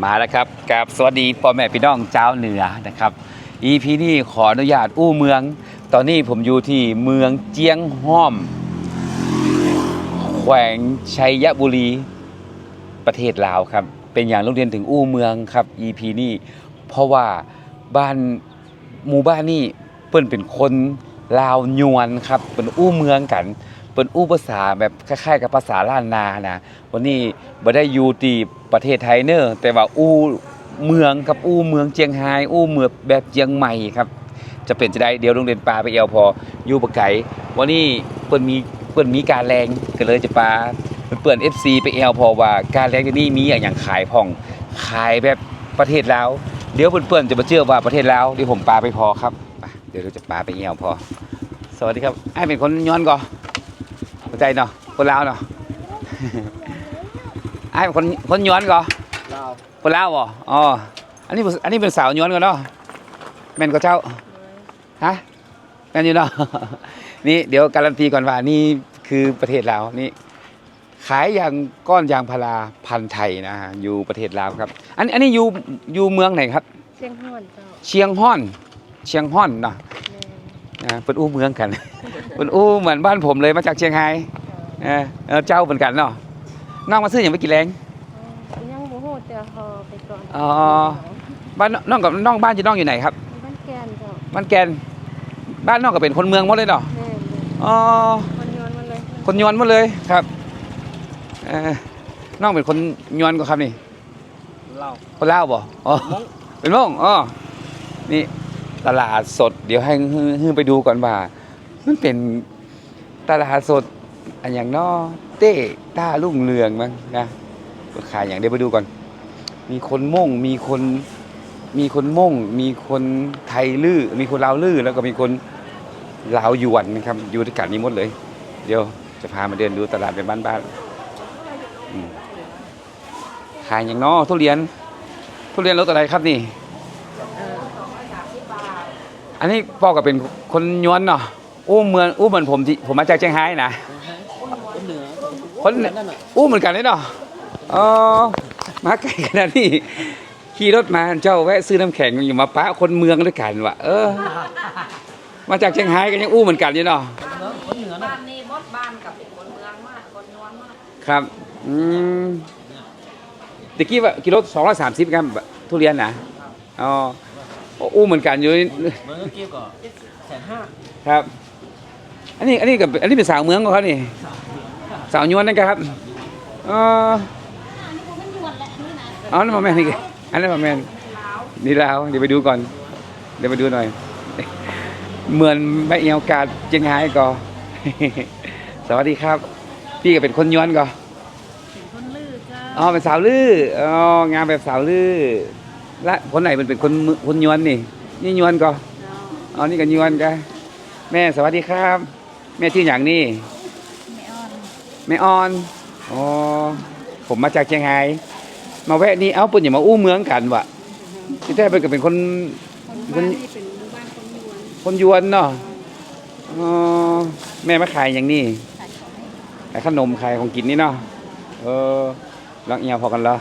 มาแล้วครับกับสวัสดีพ่อแม่พี่น้องเจ้าเหนือนะครับ EP นี้ขออนุญาตอู้เมือง ตอนนี้ผมอยู่ที่เมืองเจียงห้อม แขวงชัยบุรี ประเทศลาวครับ เป็นอย่างโรงเรียนถึงอู้เมืองครับ EP นี้เพราะว่าบ้านหมู่บ้านนี่เปิ้นเป็นคนลาวยวนครับเป็นอู้เมืองกัน เป็นอู้ภาษาแบบคล้ายๆ กับภาษาล้านนานะวันนี้บ่ได้อยู่ที่ประเทศไทยเนอะแต่ว่าอู้เมืองกับอู้เมืองเจียงไฮ้อู้เมืองแบบเจียงใหม่ครับ จะเป็นจะได้เดี๋ยวโรงเรียนปลาไปเอวพออยู่ปะไก่วันนี้เปิ้นมีเปิ้นมีการแรงก็เลยจะปลาเปิ้น FC ไปเอวพอว่าการแรงที่นี่มีอย่างขายพ่องขายแบบประเทศลาวเดี๋ยวเปิ้นๆจะมาเชื่อว่าประเทศลาวเดี๋ยวผมปลาไปพอครับเดี๋ยวเราจะปลาไปเอวพอ สวัสดีครับไอ้เป็นคนย้อนก่อน เข้าใจเนาะคนลาวเนาะไอ้ายเป็นคนคนย้อนก่อนลาวคนลาวบ่อ๋ออันนี้เป็นอันนี้เป็นสาวย้อนก่อนเนาะแม่นก็เจ้าฮะแม่นอยู่เนาะนี่เดี๋ยวการันตีก่อนว่านี่คือประเทศลาวนี่ขายยางก้อนยางพาราพันธุ์ไทยนะฮะอยู่ประเทศลาวครับ อันอันนี้อยู่อยู่เมืองไหนครับ เชียงฮ้อนเจ้าเชียงฮ่อน เชียงฮ่อนเนาะแม่นะเป็นอู้เมืองกัน เป็นอู้เหมือนบ้านผมเลยมาจากเชียงไฮ้เออเออเจ้าเหมือนกันเนาะน้องมาซื้ออย่างไม่กี่แรงอ๋อยังบ่ฮู้แต่ฮอไปก่อนอ๋อบ้านน้องกับน้องบ้านจะน้องอยู่ไหนครับบ้านแก่นเจ้าบ้านแกน บ้านน้องก็เป็นคนเมืองหมดเลยเนาะแม่นอ๋อคนย้อนมาเลยคนยวนหมดเลยครับเอ่อน้องเป็นคนยวนก็ครับนี่ลาวคนลาวบ่อ๋อมงเป็นมงอ๋อนี่ตลาดสด เดี๋ยวให้ให้ให้ไปดูก่อนว่า มันเป็นตลาดสดอันอย่างนอเต้ต้าลุ่งเรืองมั้งนะขายอย่างเดียวไปดูก่อน มีคนม่งมีคนมีคนม่ง มีคนไทยลื้อมีคนลาวลื้อแล้วก็มีคนลาวยวนนะครับอยู่ด้วยกันนี้หมดเลย เดี๋ยวจะพามาเดินดูตลาดเป็นบ้านๆขายอย่างนอทุเรียน ทุเรียนรสอะไรครับนี่ อันนี้พ่อก็เป็นคนยวนเนาะ อู้เมืองอู้เหมือนผมที่ผมมาจากเชียงไฮ้นะคนเหนือคนนั่นน่ะอู้เหมือนกันเลยเนาะอ๋อมาไกลขนาดนี้ขี่รถมาเจ้าแวะซื้อน้ำแข็งอยู่มาปะคนเมืองด้วยกันวะเออ มาจากเชียงไฮ้กันยังอู้เหมือนกันอยู่เนาะคนเหนือนั่นบ้านนี้บดบ้านกับคนเมืองมากคนนวลมากครับอืมตะกี้ว่ากิโลสองร้อยสามสิบครับทุเรียนนะอ๋ออู้เหมือนกันอยู่เมืองเกี่ยวกับแสนห้าครับ อันนี้อันนี้กับอันนี้เป็นสาวเมืองของเขานี่สาวยวนนั่นครับเอออ๋อนั่นมาแม่นนี่อันนั้นมาแม่นนี่ลาวเดี๋ยวไปดูก่อน เดี๋ยวไปดูหน่อย เหมือนใบเอียวกาดเจียงไฮ้ก็สวัสดีครับ พี่ก็เป็นคนยวนก็เป็นคนลือเจ้าอ๋อเป็นสาวลืออ๋องานแบบสาวลือและคนไหนเป็นเป็นคนมือคนยวนนี่ นี่ยวนก็เจ้าอ๋อนี่ก็ยวนกันแม่สวัสดีครับ แม่ชื่ออย่างนี่แม่อ่อนแม่ออนอ๋อผมมาจากเชียงไฮ้มาแวะนี่เอ้าปุ่นอย่ามาอู้เมืองกันวะที่แท้เป็นก็เป็นคนคนบ้านนี่เป็นหมู่บ้านคนยวนคนยวนเนาะอ๋อแม่มาขายอย่างนี้ขายของให้ขายขนมขายของกินนี่เนาะเออรักเอียวพอกันเหรอ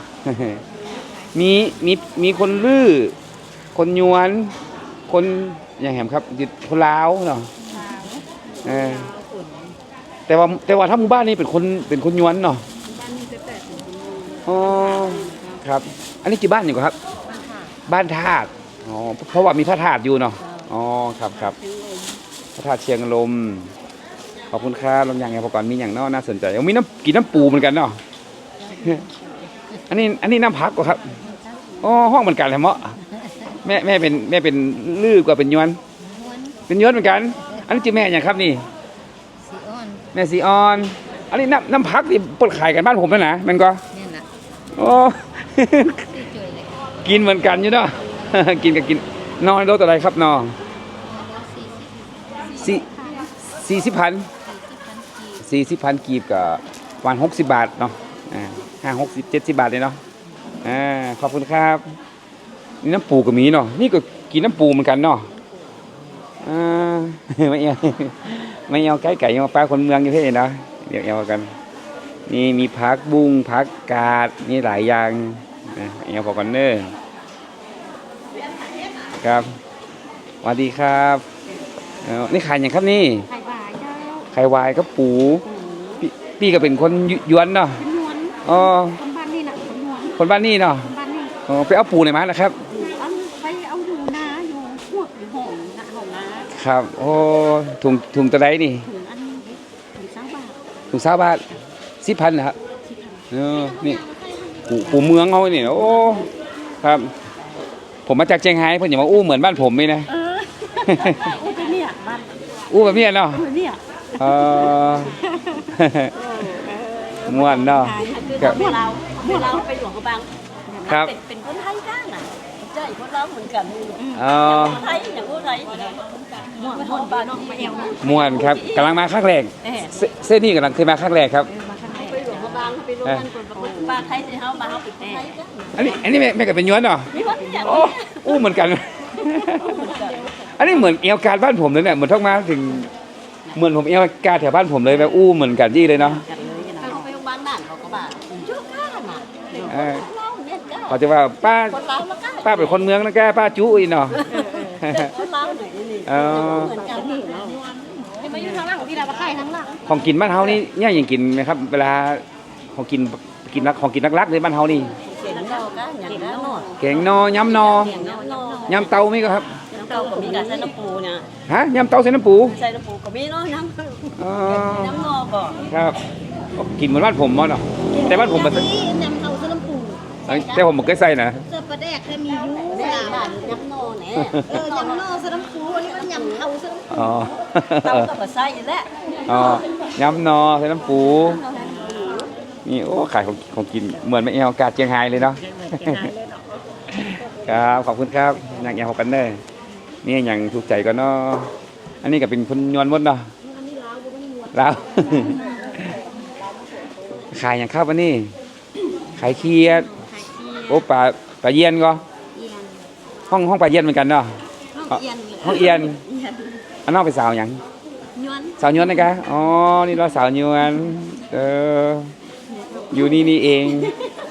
มีมีมีคนลื้อคนยวน คนอย่างแหมครับคนลาวเนาะลาว เออลาวฝนแต่ว่าแต่ว่าถ้าหมู่บ้านนี้เป็นคนเป็นคนยวนเนาะบ้านนี้จะแต่เป็นคนยวนอ๋อครับ อันนี้กี่บ้านอยู่ครับ บ้านค่ะบ้านธาตุอ๋อเพราะว่ามีพระธาตุอยู่เนาะอ๋อครับครับซื้อเองพระธาตุเชียงลมขอบคุณครับลำยังไงพอก่อนมีอย่างเนอน่าสนใจเอามีน้ำกินน้ำปูเหมือนกันเนาะอันนี้อันนี้น้ำพักก็ครับอ๋อห้องเหมือนกันแหละเมาะแม่แม่เป็นแม่เป็นลือกว่าเป็นยวน ม้วนเป็นยวนเหมือนกัน อันนี้จือแม่อย่างครับนี่ สีอ่อนแม่สีออน อันนี้น้ำน้ำพักที่เปิดขายกันบ้านผมแล้วนะมันก็ เนี่ยนะโอ้สีจ่วยเลยกินเหมือนกันอยู่เนาะ กินกับกิน นอนรถอะไรครับนอนสี่สิบสี่สี่สิบพัน สี่สิบพันกีบสี่สิบพันกีบกับวันหกสิบบาทเนาะอ่าห้าหกสิบเจ็ดสิบบาทเลยเนาะอ่าขอบคุณครับ นี่น้ำปูก็มีเนาะนี่ก็กินน้ำปูเหมือนกันเนาะอ่า ไม่เอาไม่เอาไก่ไก่มาปลาคนเมืองอยู่เท่เนาะเดี๋ยวเอากัน นี่มีผักบุ้งผักกาดนี่หลายอย่างนะเอียวพอกันเนอร์ครับสวัสดีครับเอ้านี่ขายอย่างครับนี่ไข่บ่ายเจ้าไข่วายกับปูพี่พี่ก็เป็นคนยยวนเนาะเป็นนวลอ๋อคนบ้านนี่น่ะคนนวลคนบ้านนี่เนาะคนบ้านนี่อ๋อไปเอาปูไหนมาล่ะครับ อันไปเอาอยู่นาอยู่พวกอยู่ห้องนะห้องนา ครับ โอ้ถุงถุงตะไดนี่ถึงอันถึงสามบาทถุงสาบาทสิพันนะครับสิบเออนี่ปูปูเมืองเขานี่โอ้ครับ ผมมาจากเชียงไฮ้เพิ่นอย่ามาอู้เหมือนบ้านผมนี่นะเออโอ้ยเนี่ยบ้านอู้แบบนี้เนาะเออเนี่ยเออม่วนเนาะครับพวกเราพวกเราไปหลวงกระบังครับเป็นเป็นคนไทยจ้างอะใช่พวกเราเหมือนกันเออคนไทยอย่างพวกไทย ม่วนม่วนบ้านน้องมาเอวม่วนครับกำลังมาครั้งแรกเอ๊ะเสเส้นนี้กำลังเคยมาครั้งแรกครับไปหลวงกระบังไปร่วมกันคนประกวดบ้านไทยที่เฮามาเฮาเป็นไทยจ้างอันนี้อันนี้แม่แม่ก็เป็นย้วนเนาะมีวันอย่างโอ้อู้เหมือนกัน อันนี้เหมือนเอวการบ้านผมเลยเนี่ยเหมือนท้องมาถึง เหมือนผมเอวการแถวบ้านผมเลยแบบอู้เหมือนกันยี่เลยเนาะกันเลยนะเขาไปโรงพยาบาลนั่นเขาก็บ้านชั่วข้าน่ะเออเราเนี่ยก้าเขาจะว่าป้าคนเราแล้วก้าป้าเป็นคนเมืองนะแกป้าจุ้ยเนาะคนเราหน่อยนี่ เออเหมือนกันนี่เนาะให้มาอยู่ทางหลังที่เราไปไข่ทางหลังของกินบ้านเฮานี่เนี่ยยังกินไหมครับ เวลาของกินกินนักของกินนักๆในบ้านเฮานี่เก่งเราก้าอย่างนั้นเนาะแกงนอยำนอเก่งเนาะยำเตามีก็ครับน้ำเต้าก็มีการใส่น้ำปูเนี่ยฮะยำเตาใส่น้ำปูใส่น้ำปูก็มีเนาะน้ำอ๋อน้ำงอก่อนครับ กินเหมือนบ้านผมมั้งเนาะแต่บ้านผมมันนี่นำ แต่ผมบ่เคยใส่นะเสื้อปลาแดกเคยมีอยู่แม่บ้านน้ำงอแหน่เออยำนอเสื้อลำปูอันนี้มันยำเอาเสื้อลำปูอ๋อเต้าก็บ่ใส่อยู่แล้วอ๋อยำนอใส่น้ำปูนี่โอ้ขายของของกินเหมือนไม่เอาอากาศเชียงไฮ้เลยเนาะครับขอบคุณครับอย่างอย่างหกกันเด้อนี่อย่างถูกใจก็เนาะอันนี้ก็เป็นคนยวนมดเนาะลาวขายอย่างครับวันนี้ขายเคียด โอ้ปลาปลาเยียนก็ห้องห้องปลาเยียนเหมือนกันเนาะ ห้องเอียนเลยห้องเอียนอันนอกไปสาวอย่างยวนสาวยวนนะกะอ๋อนี่เราสาวยวนเอออยู่นี่นี่เอง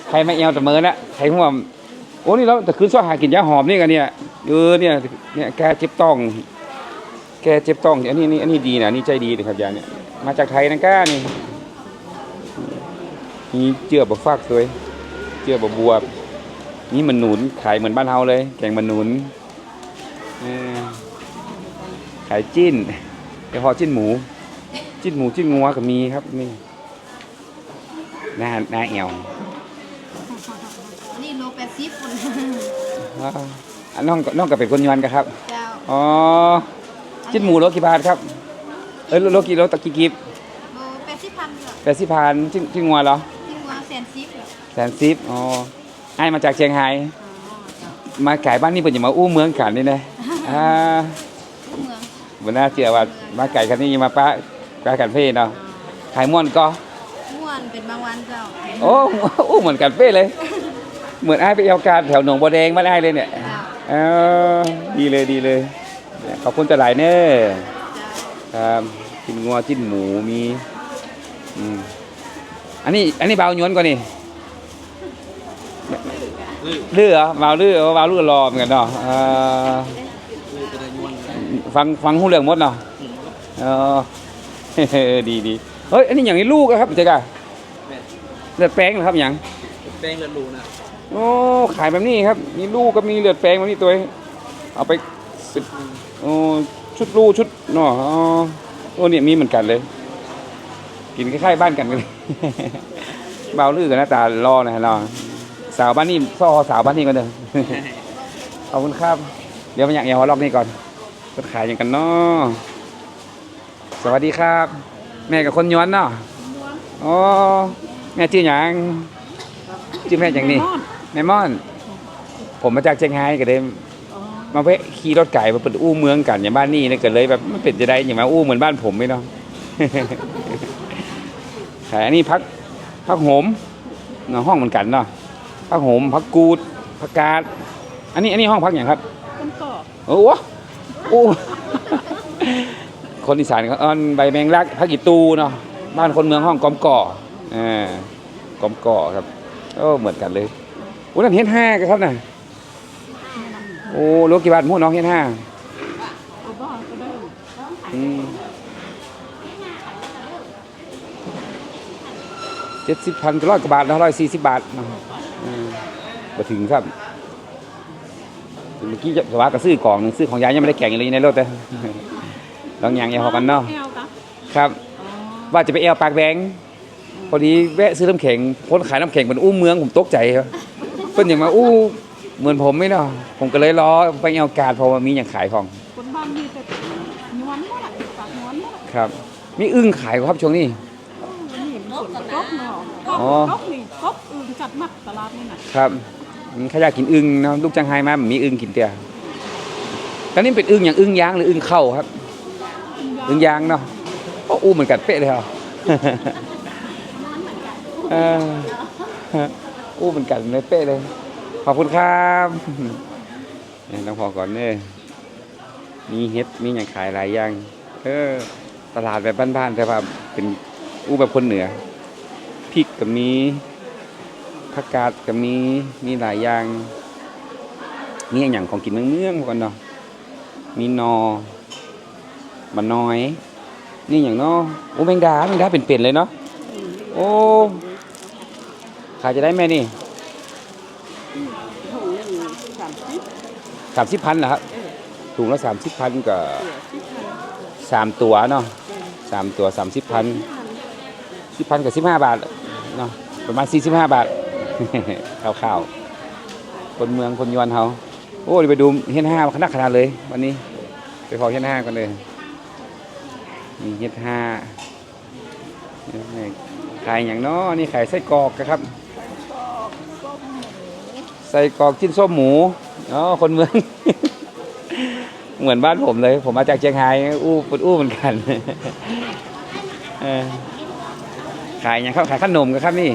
ใครมาเอวแต่เมินอะใครห่วมโอ้นี่เราแต่คืนซ้อหากินยาหอมนี่กันเนี่ยเออเนี่ยเนี่ยแกเจ็บต้อง แกเจ็บต้องอันนี้นี่อันนี้ดีนะอันนี่ใจดีเลยครับยาเนี่ยมาจากไทยนะก้านี่นี่เจือบกฟากสวย เจือบกบวบ นี่มันหนุนขายเหมือนบ้านเฮาเลย แกงมันหนุนเออขายจิ้นเฉพาะจิ้นหมู จิ้นหมูจิ้นงัวก็มีครับนี่หน้าหน้าเอวอันนี้โลแปดสิบคนอ่าอันน้องก็น้องก็เป็นคนยวนกันครับเจ้าอ๋อจิ้นหมูโลกี่บาทครับ เอ้ยโลโลกี่โลตะกี้กิบโลแปดสิบพันเหรอแปดสิบพันจิ้นจิ้นงัวเหรอที่ว่าแสนสิบเหรอแสนสิบอ๋อ ไอ้มาจากเชียงไฮ้มาขายบ้านนี่เปิ่นอย่ามาอู้เมืองกันนี่นะอ่าเมืองบนน่าเชื่อว่ามาไก่คันนี้มาป้าป้ากันเฟ่เนาะขายม่วนก็ม่วนเป็นบางวันเจ้าโอ้อู้เหมือนกันเป้เลย เหมือนไอ้ายไปเอาการแถวหนองบัวแดงบ้านไอ้ายเลยเนี่ยเจ้าเออดีเลยดีเลยขอบคุณตะหลายเน้อเจ้าครับจิ้นงัวจิ้นหมูมีอืมอันนี้อันนี้เบาหยวนกว่านี่เลือเหรอเบาเลือเบาเลือรอเหมือนกันเนาะเออฟังฟังหูเรื่องหมดเนาะเออดีดีเฮ้ยอันนี้อย่างนี้ลูกอะครับเจ๊กะเลือดแป้งเหรอครับอย่างแป้งเลือดรูนะโอ้ขายแบบนี้ครับ มีลูกก็มีเลือดแปลงแบบนี้ตัวเองเอาไปสิบโอ้ชุดลูกชุดเนาะอ๋อโอ้เนี่ยมีเหมือนกันเลย กินคล้ายๆบ้านกันเลยเบาลือกับหน้าตารอนะฮะรอ สาวบ้านนี้ซ่อสาวบ้านนี้ก่อนเด้อขอบคุณครับ เดี๋ยวมาอยากเอวล็อกนี่ก่อนก็ขายอย่างกันเนาะสวัสดีครับ แม่กับคนย้อนเนาะอ๋อแม่ชื่อหยังชื่อแม่อย่างนี้แม่ม่อน ผมมาจากเชียงรายก็เลยมาแวะขี่รถไก่มาเปิดอู้เมืองกันอย่างบ้านนี่เนี่ยก็เลยแบบมันเป็นจะได้อย่างมาอู้เหมือนบ้านผมไหมเนาะแต่อันนี้พักพักโหมเนาะห้องเหมือนกันเนาะ พักโหมพักกูดพักกาด อันนี้อันนี้ห้องพักอย่างครับคนก่อโอ้โหโอ้คนอีสานเขาเอิ้นใบแมงลักพักอีตูเนาะบ้านคนเมืองห้องกอมก่ออ่ากอมก่อครับโอ้เหมือนกันเลยโอ้นั่นเฮ็ดห้ากันครับน่ะโอ้โลกี่บาทหมู่น้องเฮ็ดห้าเอาบ่ก็ได้อืมเจ็ดสิบพันร้อยกว่าบาทนะร้อยสี่สิบบาทเนาะอืม มาถึงครับเมื่อกี้จะสวากระซื้อกล่องหนึงซื้อของยายยังไม่ได้แกงอยู่เลยอยู่ในรถเลยลองยางอยาพอกันเนาะแอลกะครับ อ๋อว่าจะไปแอลปากแดงพอดีแวะซื้อน้ำแข็งคนขายน้ำแข็งเป็นอู้เมืองผมตกใจครับเพิ่นอย่างมาอู้เหมือนผมไหมเนาะผมก็เลยรอไปแอลกาดเพราะว่ามีอย่างขายของคนบ้านมีแต่นวลบ่ล่ะปากนวลบ่ล่ะครับ มีอึ้งขายครับช่วงนี้เออนี่มันสวนกบเนาะกบอ๋อกบนี่กบอื่นจัดมักตลาดนี่น่ะครับอืม ข้าอยากกินอึ้งเนะลูกจังไห้มามีอึ้งกินเตียตอนนี้เป็นอึ้งอย่างอึ้งยางหรืออึ้งเข้าครับ อึ้งยางเนาะอู้เหมือนกันเป๊ะเลยเหรออู้เหมือนกันเลยเป๊ะเลย ขอบคุณครับเนี่ยต้องพอก่อนเนี่ยมีเฮ็ดมีอย่างขายหลายอย่างเออตลาดแบบบ้านๆแต่ว่าเป็นอู้แบบคนเหนือพริกก็มี ผักกาดก็มีมีหลายอย่างมีอย่างของกินเมืองๆพวกกันเนาะมีนอมันน้อย นี่อย่างเนาะโอ้แมงดาแมงดาเป็นๆเลยเนาะโอ้ขายจะได้แม่นี่ถุงหนึงสามสิบพันเหรอครับถุงละสามสิบพันก็สามตัวเนาะสามตัวสามสิบพันสิบพันกับสิบห้าบาทเนาะประมาณสี่สิบห้าบาท คร่าวๆคนเมืองคนยวนเขาโอ้ยไปดูเฮ็ดห้าขนาดขนาดเลย วันนี้ ไปพอเฮ็ดห้ากันเลยมีเฮ็ดห้าขายอย่างเนาะนี่ขายไส้กรอกนะครับไส้กรอกชิ้นส้มหมูอ๋อคนเมือง เหมือนบ้านผมเลย ผมมาจากเชียงรายอู้ปุดอู้เหมือนกันขายอย่างครับขายขนมกันครับนี่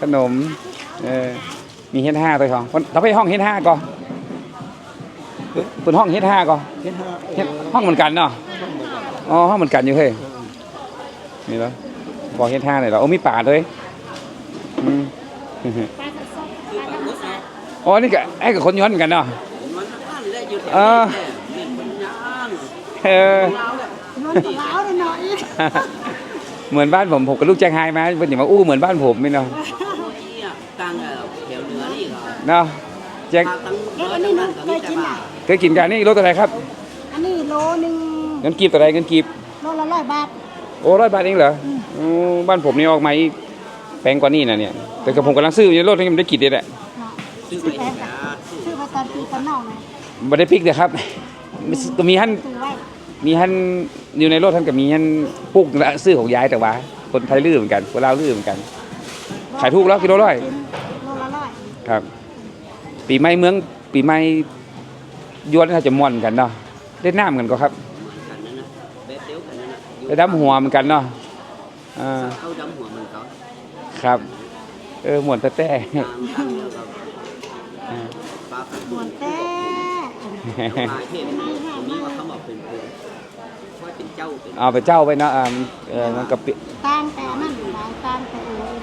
ขนม เออ มีเฮ็ดห้าตัวของเราไปห้องเฮ็ดห้าก่อนเป็นห้องเฮ็ดห้าก่อนเฮ็ดห้องเหมือนกันเนาะ อ๋อ ห้องเหมือนกันอยู่เฮ้ยนี่เหรอบอกเฮ็ดห้าหน่อยเหรอโอ้มีป่าด้วยอืมอ๋อ นี่ก็ไอ้กับคนย้อนเหมือนกันเนาะมันท่านได้อยู่แถวเออนี้เนี่ยเป็นย่างเออนวลตลาด เลยเนาะอีเหมือนบ้านผมผมกับลูกแจ้งไฮมาเป็นอย่างมาอู้เหมือนบ้านผมไม่เนาะที่อะกลางเอ่อแถวเหนือนี่ก็เนาะแจ้งภาคตั้งเหนือตั้งนั้นก็มีแต่ว่าเคยกินกันนี่รถอะไรครับ อันนี้โลหนึงเงินกีบตัวใดเงินกีบโลละร้อยบาทโอ้ร้อยบาทเองเหรอออบ้านผมนี่ออกมาอีกแพงกว่านี่นะเนี่ย แต่กับผมกำลังซื้ออยู่ในรถนี่มันได้กี่เดือนแหละเนาะซื้อไปเห็นนะซื้อชื่อว่าตอนปีตอนนอกนะไม่ได้พริกเลยครับ ก็มีท่านซื้อไว้ มีท่านอยู่ในรถท่านกับมีท่านปลูกและซื้อของยายแต่ว่า คนไทยลื้อเหมือนกันคนลาวลื้อเหมือนกัน ขายถูกแล้วกิโลร้อยโลละร้อยครับ ปีใหม่เมือง ปีใหม่ยวนถ้าจะม่วนกันเนาะเล่นน้ำกันก็ครับกันนั่นนะเบ็ดเดียวกันนั่นนะได้ดำหัวเหมือนกันเนาะอ่าเข้าดำหัวมันเขาครับ เออม่วนแต่แต่ตามตามแล้วก็อ่าปลาขันหมวนแต่ เป็นเจ้าเป็นเอาไปเจ้าไปเนาะอ่าเออมันกะปิตามแต่นั่นหลายตามแต่อื่น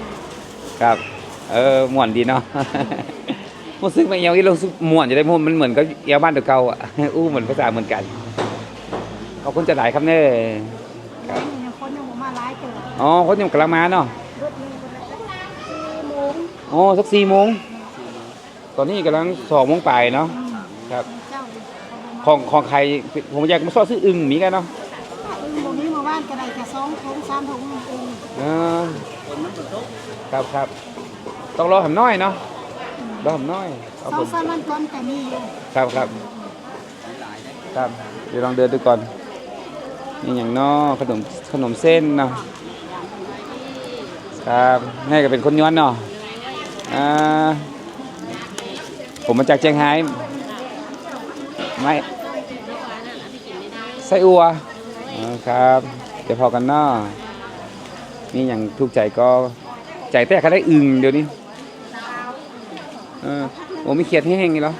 ครับ เออม่วนดีเนาะมันซึ่งไม่เอวอีลงม่วนจะได้ม่วนมันเหมือนกับเอวบ้านตัวเก่าอะ อู้เหมือนภาษาเหมือนกันขอบคุณจะหลายครับเน้อครับยังคนยังบ่มาหลายเจออ๋อคนยังกำลังมาเนาะรถหนึงก็ได้สี่โมงอ๋อสักสี่โมงตอนนี้กำลังสองโมงปลายเนาะ ครับ เจ้าดิของของใครผมอยากมาซอซื้ออึ่งมีกันเนาะ อึ้งบ่มีมาบ้านก็ได้แค่ สองถุงสามถุงอึ้งเออคนมันเป็นตกครับครับต้องรอหำน้อยเนาะรอหำน้อยเอาสอผงมสามวันก่อนแต่มีอยู่ครับครับหลายได้ครับเดี๋ยวลองเดินดูก่อนนี่อย่างเนอขนมขนมเส้นเนาะครับนี่ก็เป็นคนย้อนเนาะอ่าผมมาจากเชียงไฮ้ไม่ไส้อัวอ๋อครับ เดี๋ยวพอกันเนาะนี่อย่างทุกใจก็ใจแต่เขาได้อึงเดี๋ยวนี้เออโอ้ไม่เขียดแห้งนี่เหรอ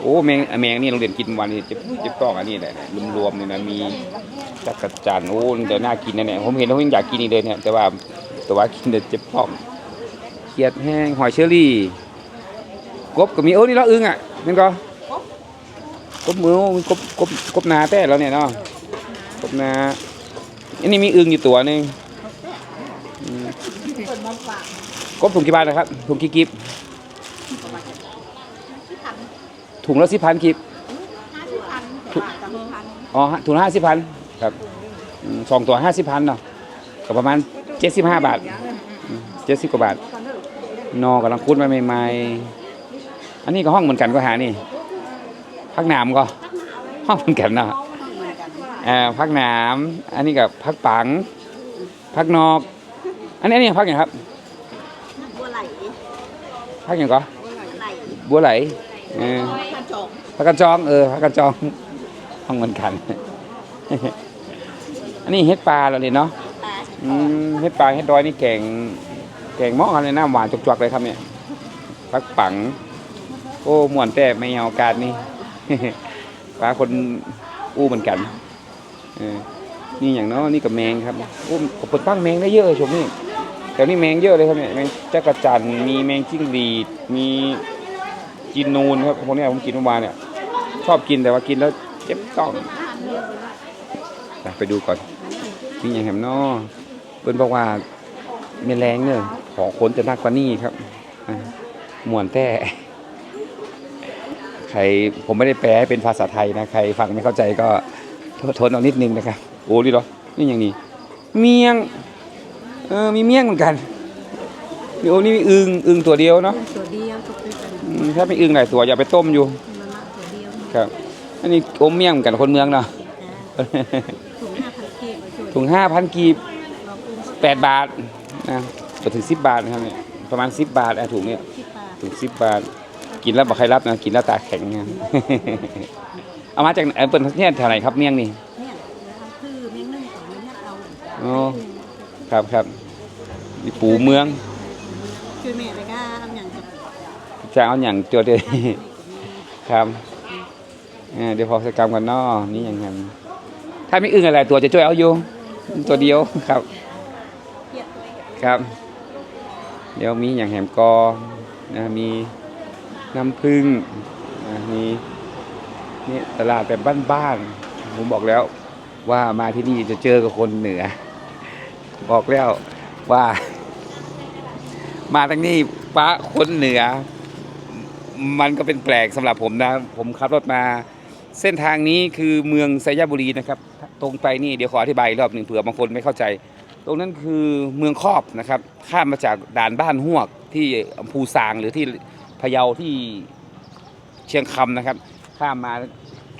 โอ้แมงแมงนี่โรงเรียนกินวันนี้จะจะต้องอันนี้แหละรวมๆเนี่ยนะมีจักรจันโอ้เดี๋ยวน่ากินนะเนี่ยผมเห็นแล้วผมยังอยากกินอีกเลยเนี่ยแต่ว่าแต่ว่ากินเดี๋ยวเจ็บท้องขียดแห้งหอยเชอรี่กบก็มีโอ้นี่เราอึ้งอะนั่นก็กบมือกบกบกบนาแต่แล้วเนี่ยเนาะกบนา อันนี้มีอึ้งอยู่ตัวหนึงอืมกบถุงกี่บาทนะครับถุงกี่กิบถุงละสิบพันกิบห้าสิบพันบาทกับพันอ๋อฮะถุงละห้าสิบพันครับอืมสองตัวห้าสิบพันเนาะก็ประมาณเจ็ดสิบห้าบาทเจ็ดสิบกว่าบาทนอกำลังคุดมาใหม่ๆอันนี้ก็ห้องเหมือนกันก็หานี่พักหนามก็ห้องเหมือนกันเนาะ อ่าพักหนามอันนี้กับพักปังพักนอก อันนี้อันนี้พักอย่างครับบัวไหลพักอย่างก็ไหลบัวไหลเออข้าจบพักกันจองเออพักกันจองห้องเหมือนกัน อันนี้เฮ็ดปลาเราเลยเนาะตาอืมเฮ็ดปลาเฮ็ดดอยนี่แกงแกงเหมาะกันเลยน้ำหวานจวกๆเลยครับเนี่ยพักปัง โอ้ม่วนแต่ไม่เอาการนี่ ปลาคนอู้เหมือนกัน เออนี่อย่างนาะนี่กับแมงครับโอ้ผมเปิดตั้งแมงได้เยอะเลยชมนี่แถวนี้แมงเยอะเลยครับเนี่ยแมงจักระจันมีแมงจิ้งหรีดมีกินนูนครับพวกนี้ผมกินเมื่อวานเนี่ยชอบกินแต่ว่ากินแล้วเจ็บต้องไปดูก่อนมีอย่างแหมนอเพิ่นบอกว่าเมแรงเนี่ยของคนจะนักกว่านี้ครับอ่าหมวนแต่ใครผมไม่ได้แปลให้เป็นภาษาไทยนะ ใครฟังไม่เข้าใจก็ ทษทนเอานิดนึงนะครับ โอ้ดีเหรอนี่อย่างนี้ เมียง เออ มีเมียงเหมือนกันนี่โอ้นี่มีอึงอึงตัวเดียวเนาะตัวเดียวก็คือกันอืมถ้าไม่อึงหลายตัวอย่าไปต้มอยู่มันละตัวเดียวครับ อันนี้อมเมียงเหมือนกันคนเมืองเนาะถุงห้าพันเกตมาช่วยถุงห้าพันกีบเราอุ้มแปดบาทนะไปถึงสิบบาทนะครับเนี่ยประมาณสิบบาทอะถุงเนี่ยที่ปลาถุงสิบบาท กินแล้วบอกใครรับนะ กินแล้วตาแข็งนะ เอามาจากไหนเออเป็นเนี่ยแถวไหนครับเมี่ยงนี่ เนี่ยเราคือเมี่ยงนึ่งของเนี่ยเอาอ๋อ ครับครับนี่ปูเมืองช่วยแม่ไปก้าทำอย่างกับจะเอาอย่างตัวเดียวครับเออเดี๋ยวพอสกรรมกันเนอนี่อย่างนั้นถ้าไม่อึ้งอะไรตัวจะช่วยเอาอยู่ ตัวเดียวครับครับ เดี๋ยวมีอย่างแหมกอนะมีน้ำผึ้งนะมี นี่ตลาดแบบบ้านๆผมบอกแล้วว่ามาที่นี่จะเจอกับคนเหนือ บอกแล้วว่า มาทางนี้ป้าคนเหนือ มันก็เป็นแปลกสำหรับผมนะ ผมขับรถมา เส้นทางนี้คือเมืองไซยบุรีนะครับ ตรงไปนี่เดี๋ยวขออธิบายรอบหนึ่งเผื่อบางคนไม่เข้าใจ ตรงนั้นคือเมืองครอบนะครับข้ามมาจากด่านบ้านหวกที่อำพูซางหรือที่พะเยาที่เชียงคำนะครับ ข้ามมา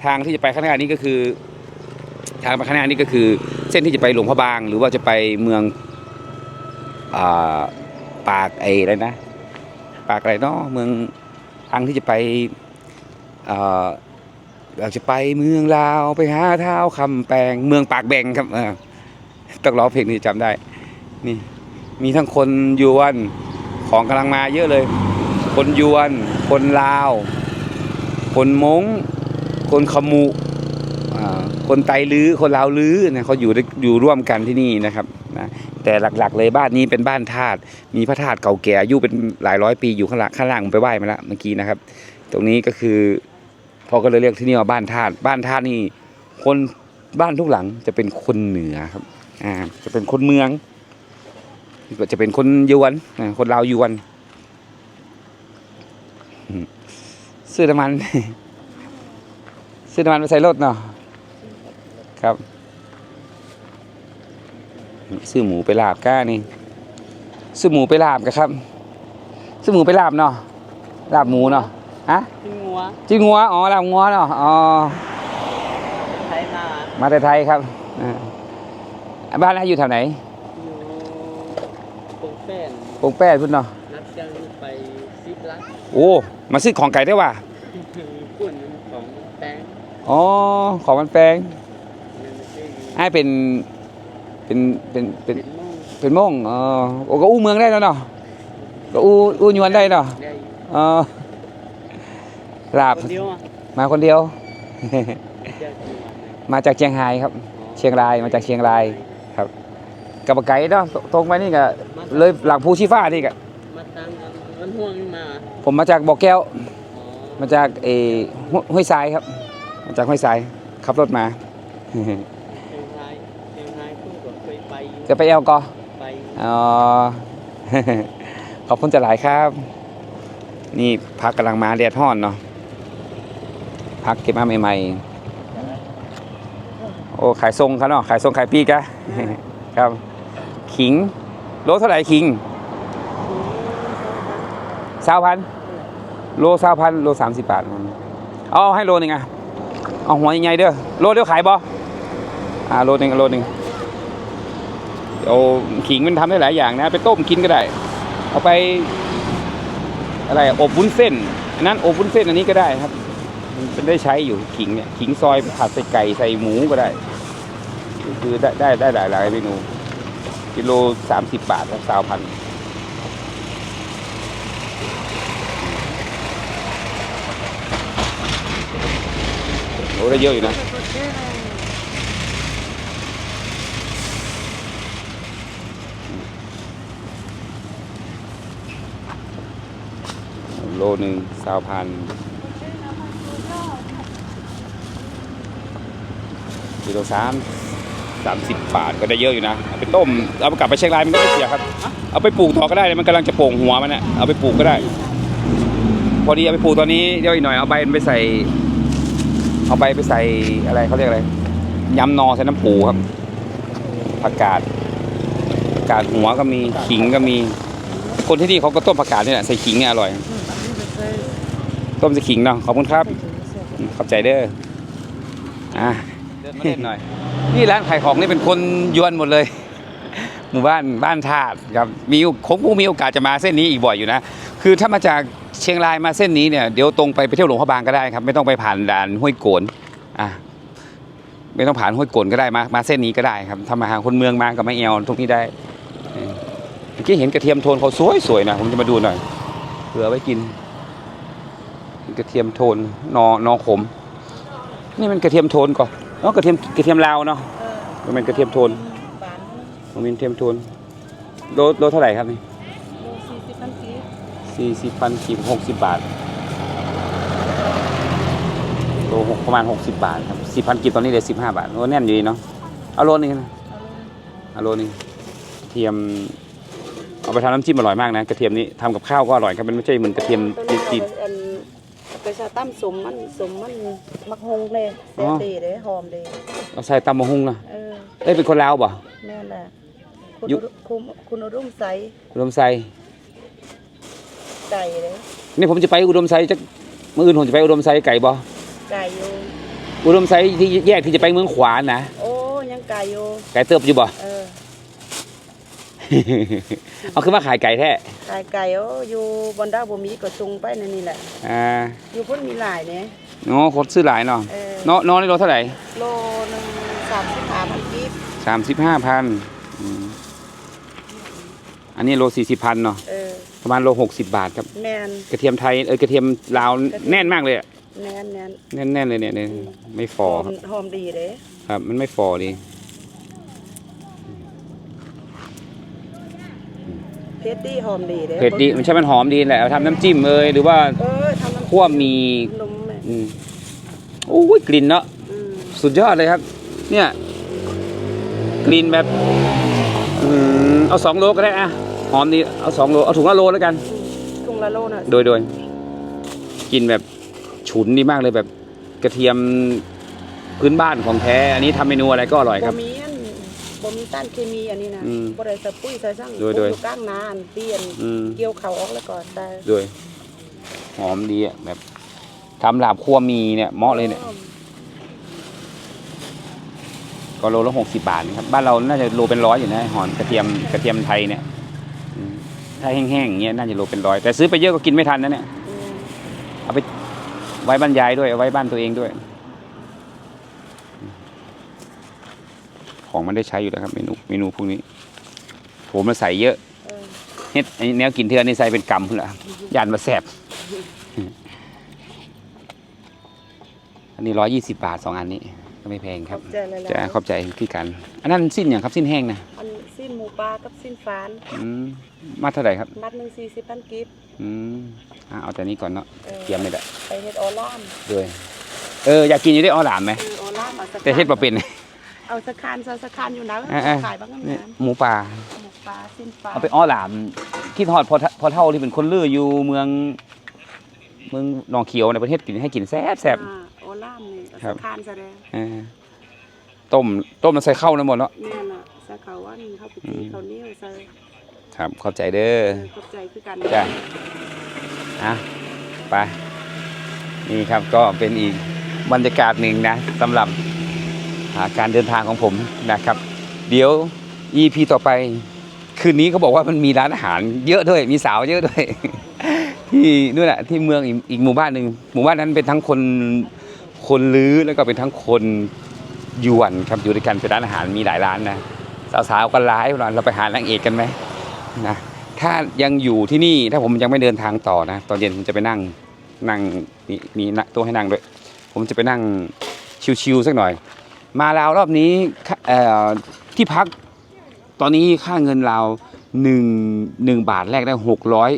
ทางที่จะไปข้างหน้านี้ก็คือ ทางไปข้างหน้านี้ก็คือ เส้นที่จะไปหลวงพระบาง หรือว่าจะไปเมืองอปากไอ้อะไรนะ ปากอะไรเนาะเมืองทางที่จะไปเราจะไปเมืองลาวไปหาเท้าคำแปลงเมืองปากแบงครับต้องร้องเพลงนี้จำได้ นี่ มีทั้งคนยวนของกำลังมาเยอะเลย คนยวน คนลาว คนมงคนขมุคนไตลื้อคนลาวลื้อเนี่ยเขาอยู่อยู่ร่วมกันที่นี่นะครับนะแต่หลักๆ เลยบ้านนี้เป็นบ้านธาตุมีพระธาตุเก่าแก่อายุเป็นหลายร้อยปีอยู่ข้างหลังข้างล่างผมไปไหว้มาแล้วเมื่อกี้นะครับ ตรงนี้ก็คือพอก็เลยเรียกที่นี่ว่าบ้านธาตุบ้านธาตุนี่คนบ้านทุกหลังจะเป็นคนเหนือครับอ่าจะเป็นคนเมืองก็จะเป็นคนยวนคนลาวยวนอืม ซื้อน้ำมัน ซื้อน้ำมันไปใส่รถเนาะครับ ซื้อหมูไปลาบก้านี่ซื้อหมูไปลาบกันครับซื้อหมูไปลาบเนาะลาบหมูเนาะฮะกินงัวจริงงัวอ๋อลาบงัวเนาะอ๋อไทยนามาแต่ไทยครับอ่าบ้านเราอยู่แถวไหนอยู่ตรงแป้นปงแป้พุ่นเนาะรับจ้างไปซิปลักโอ้มาซื้อของไก่ได้ว่ะ คือกุ่นของแป้ง อ๋อ ของมันแปลงนั่นคือให้เป็น เป็นเป็นเป็นเป็นโม่งเป็นม่งอ๋อโอ้ก็อู้เมืองได้แล้วเนาะก็อู้อู้ยวนได้เนาะได้อ๋อลาบคนเดียวอะมาคนเดียวเจ้าจังหวัดไหนมาจากเชียงรายครับ เชียงรายมาจากเชียงรายกับไก่เนาะตรงไปนี่ก็เลยหลังภูชีฟ้านี่ก็มาตั้งมันห่วงมา ผมมาจากบ่อแก้ว มาจากเออห้วยห้วยทรายครับ มาจากห้วยทรายขับรถมา เชียงรายเชียงรายเพิ่งก็เคยไปอยู่จะไปแอลกอ ไปอ๋อ ขอบคุณจะหลายครับ นี่พักกำลังมาเรียดห้อนเนาะพักเก็บมาใหม่ๆ โอ้ ขายทรงเขาเนาะขายทรงขายปีกะ ครับ ขิง โลเท่าไหร่ขิงสาวพัน โลสาวพัน โลสามสิบบาท เอาให้โลหนึ่งอะ เอาหัวใหญ่ๆเด้อโลเดียวขายบ่อ่าโลหนึ่งโลหนึ่งเอาขิงมันทำได้หลายอย่างนะ ไปต้มกินก็ได้ เอาไป อะไรอบวุ้นเส้นอันนั้นอบวุ้นเส้นอันนี้ก็ได้ครับมันเป็นได้ใช้อยู่ขิงเนี่ยขิงซอยผัดใส่ไก่ใส่หมูก็ได้ คือได้ได้ได้หลายหลายเมนูกิโลสามสิบบาทครับสาวพัน ได้เยอะอยู่นะโลหนึ่งสาวพันกิโลสามสามสิบบาทก็ได้เยอะอยู่นะเอาไปต้มเอาไปกลับไปเชียงรายมันก็ไม่เสียครับ เอาไปปลูกต่อก็ได้มันกำลังจะโป่งหัวมันนะเอาไปปลูกก็ได้ พอดีเอาไปปลูกตอนนี้เดี๋ยวอีกหน่อยเอาใบมันไปใส่ เอาใบไปใส่อะไรเขาเรียกอะไรยำนอใส่น้ำปูครับผักกาดผักกาดหัวก็มีขิงก็มี คนที่นี่เขาก็ต้มผักกาดนี่แหละใส่ขิงเนี่ยอร่อย ต้มใส่ขิงเนาะขอบคุณครับ ขอบใจเด้ออะเดินมาเล่นหน่อย นี่ร้านขายของนี่เป็นคนยวนหมดเลย หมู่บ้านบ้านธาตุครับมีผมก็มีโอกาสจะมาเส้นนี้อีกบ่อยอยู่นะ คือถ้ามาจากเชียงรายมาเส้นนี้เนี่ยเดี๋ยวตรงไปไปเที่ยวหลวงพระบางก็ได้ครับ ไม่ต้องไปผ่านด่านห้วยโกนอะไม่ต้องผ่านห้วยโกนก็ได้มามาเส้นนี้ก็ได้ครับถ้ามาหาคนเมืองมากับไม่เอวตรงนี้ได้เออเมื่อกี้เห็นกระเทียมโทนเขาสวยสวยๆนะผมจะมาดูหน่อยเผื่อเอาไว้กิน กระเทียมโทนนอนอขม นี่มันกระเทียมโทนก่อนเนาะกระเทียมกระเทียมลาวเนาะมันเป็นกระเทียมโทนบานมันเป็นกระเทียมโทนโลโลเท่าไหร่ครับนี่โลสี่สิบพันกี สี่สิบพันกีบหกสิบบาทโลหกประมาณหกสิบบาทครับสิบพันกีบตอนนี้เหลือสิบห้าบาทโอ้แน่นอยู่ดีเนาะเอาโลนึงนะเอาโลนึงกระเทียมเอาไปทำน้ำจิ้มอร่อยมากนะกระเทียมนี้ทำกับข้าวก็อร่อยครับมันไม่ใช่เหมือนกระเทียมตัวนี้จีนเอาไปอันเอาไปชาตั้มสมมันสมมันมักฮงเลยอ๋เสีอยดีเลยหอมดีเราใส่ตำมะฮุ่งนะเออเอ้ยเป็นคนลาวป่ะแม่นแหละคุณยุคุณคุณอุรุ่มใสอุดมไซ ไก่เลยนี่ผมจะไปอุดมไซจะมื่ออื่นผมจะไปอุดมไซไก่บ่ไก่อยู่อุดมไซที่แยกที่จะไปเมืองขวานนะโอ้ยังไก่อยู่ไก่เติบอยู่บ่เออเอาขึ้นมาขายไก่แท้ขายไก่โอ้อยู่บนดาวบ่มีก็จุงไปนั่นนี่แหละอ่าอยู่พุ่นมีหลายเนี่ยเนาะคนซื้อหลายเนาะเออเนาะเนาะนี่โลเท่าไหร่โลหนึ่งสามสิบห้าพันกีบสามสิบห้าพันอันนี้โลสี่สิบพันเนาะเออ ประมาณโลหกสิบบาทครับแมนกระเทียมไทยเออกระเทียมลาวแน่นมากเลยอะแน่นแน่นแน่นๆเลยเนี่ยเนี่ยไม่ฟหออคมรับ หอมดีเลยครับ มันไม่ฟอดีเพชรดีหอมดีเลยเผ็ดดีมันใช่มันหอมดีแหละเอาทำน้ำจิ้มเอยหรือว่าเออทำน้ำคั่วหมีนมแม่อืมโอ้ยกลิ่นเนาะ อืมสุดยอดเลยครับ เนี่ย กลิ่นแบบอืมเอาสองโลก็ได้อะ หอมดีเอาสองโลเอาถุงละโลแล้วกัน ถุงละโลน่ะโดยโดยกลิ่นแบบฉุนดีมากเลยแบบกระเทียมพื้นบ้านของแท้ อันนี้ทำเมนูอะไรก็อร่อยคบ่รับมีอันบ่มีต้านเคมีอันนี้นะอืมบ่ได้ใส่ปุ๋ยใส่สั่งโดยโดยปลูกกลางนาอันเปลี่ยนอืมเกี่ยวเขาออกแล้วก่อนแต่โดยหอมดีอะแบบทำลาบคั่วมีเนี่ยเหมาะเลยเนี่ยก็โลละหกสิบาทนะครับ บ้านเราน่าจะโลเป็นร้อยอยู่นะหอนกระเทียมกระเทียมไทยเนี่ยอืม ถ้าแห้งๆอย่างเงี้ยน่าจะโลเป็นร้อยแต่ซื้อไปเยอะก็กินไม่ทันนะเนี่ยเอาไปไว้บ้านยายด้วยเอาไว้บ้านตัวเองด้วย ของมันได้ใช้อยู่แล้วครับ เมนูเมนูพวกนี้ผมมาใส่เยอะเออเฮ็ดไอ้แนวกินเทือนนี่ใส่เป็นกำพุ่นละยานมาแสบอันนี้ร้อยยี่สิบาทสองอันนี้ ก็ไม่แพงครับขอบใจหลายๆจะขอบใจพี่กัน อันนั้นสิ้นอย่างครับสิ้นแห้งนะอันสิ้นหมูปลากับสิ้นฟานอืมมาเท่าไหร่ครับมัดหนึ่งสี่สิบพันกีบอืมอะเอาแต่นี้ก่อนเนาะเตรียมไม่ได้ไปเฮ็ดโอล่ามด้วยเอออยากกินอยู่ได้ออหลามไหมคือโอล่ามเอาสักแต่เฮ็ดบ่เป็น เอาสักคานซะสักคานอยู่นะเออๆขายบ้างนี่น้หมูป่าำหมูปลาสิ้นปลาเอาไปอ้อหลามคิดฮอดพอทพอเท่าที่เป็นคนลืออยู่เมือง เมืองหนองเขียวในประเทศกินให้กินแซ่บแซ่บอ่าโอล่ามนี่เอา ครัสับกคานแสดงเออต้มต้มแล้วใส่ข้าวน้ำหมดเนาะเนี่ยน่ะสักเขาวันเขาไปตีเขาวเหนิ้วใส่ครับเข้าใจเด้อเออขอบใจคือกันจ้ะอะไปนี่ครับก็เป็นอีกบรรยากาศหนึ่งนะสำหรับอ่าการเดินทางของผมนะครับ เดี๋ยว EP ต่อไป คืนนี้เขาบอกว่ามันมีร้านอาหารเยอะด้วยมีสาวเยอะด้วย ที่นู่นแหละที่เมืองอีกอีกหมู่บ้านหนึ่งหมู่บ้านนั้นเป็นทั้งคน คนลื้อแล้วก็เป็นทั้งคนยวนครับอยู่ด้วยกันเป็นร้านอาหารมีหลายร้านนะสาวๆก็ร้ายเราเราไปหานางเอกกันไหมนะถ้ายังอยู่ที่นี่ถ้าผมยังไม่เดินทางต่อนะ ตอนเย็นผมจะไปนั่งนั่งมีมีนั่งโต๊ะให้นั่งด้วย ผมจะไปนั่งชิวๆสักหน่อย มาลาวรอบนี้ที่พักตอนนี้ค่าเงินลาวหนึ่งหนึ่งบาทแลกได้หกร้อย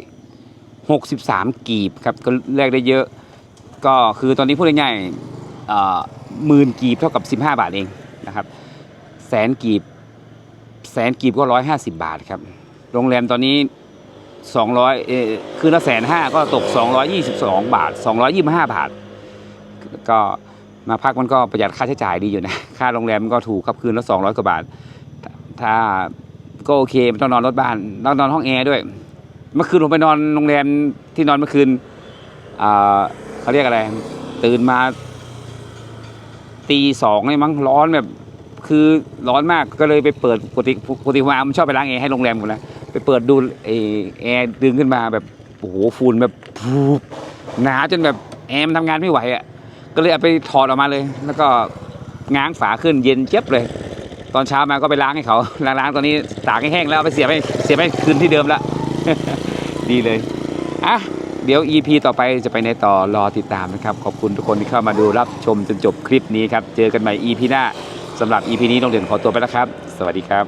หกสิบสามกีบครับก็แลกได้เยอะ ก็คือตอนนี้พูดง่ายๆ หมื่นกีบเท่ากับสิบห้าบาทเองนะครับแสนกีบแสนกีบก็ร้อยห้าสิบบาทครับโรงแรมตอนนี้สองร้อยเออคืนละแสนห้าก็ตกสองร้อยยี่สิบสองบาทสองร้อยยี่สิบห้าบาท ก็มาพักมันก็ประหยัดค่าใช้จ่ายดีอยู่นะ ค่าโรงแรมมันก็ถูกครับคืนละสองร้อยกว่าบาท ถ้าก็โอเคไม่ต้องนอนรถบ้านต้องนอนห้องแอร์ด้วย เมื่อคืนผมไปนอนโรงแรมที่นอนเมื่อคืนเขาเรียกอะไร ตื่นมา ตีสองเลยมั้งร้อนแบบ คือร้อนมากก็เลยไปเปิดปกติปกติผมชอบไปล้างแอร์ให้โรงแรมผมนะไปเปิดดูไอแอร์ดึงขึ้นมาแบบโอ้โหฝุ่นแบบพูบหนาจนแบบแอร์มันทำงานไม่ไหวอะก็เลยเอาไปถอดออกมาเลย แล้วก็ง้างฝาขึ้นเย็นเจี๊ยบเลย ตอนเช้ามาก็ไปล้างให้เขาล้างล้างตอนนี้ตากให้แห้งแล้วไปเสียบให้เสียบให้คืนที่เดิมละดีเลยอะ เดี๋ยว EP ต่อไปจะไปในต่อรอติดตามนะครับ ขอบคุณทุกคนที่เข้ามาดูรับชมจนจบคลิปนี้ครับ เจอกันใหม่ EP หน้าสำหรับ EP นี้ต้องเด่นขอตัวไปแล้วครับ สวัสดีครับ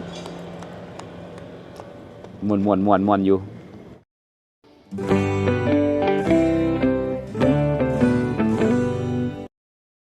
มวนมวนมวนมวนอยู่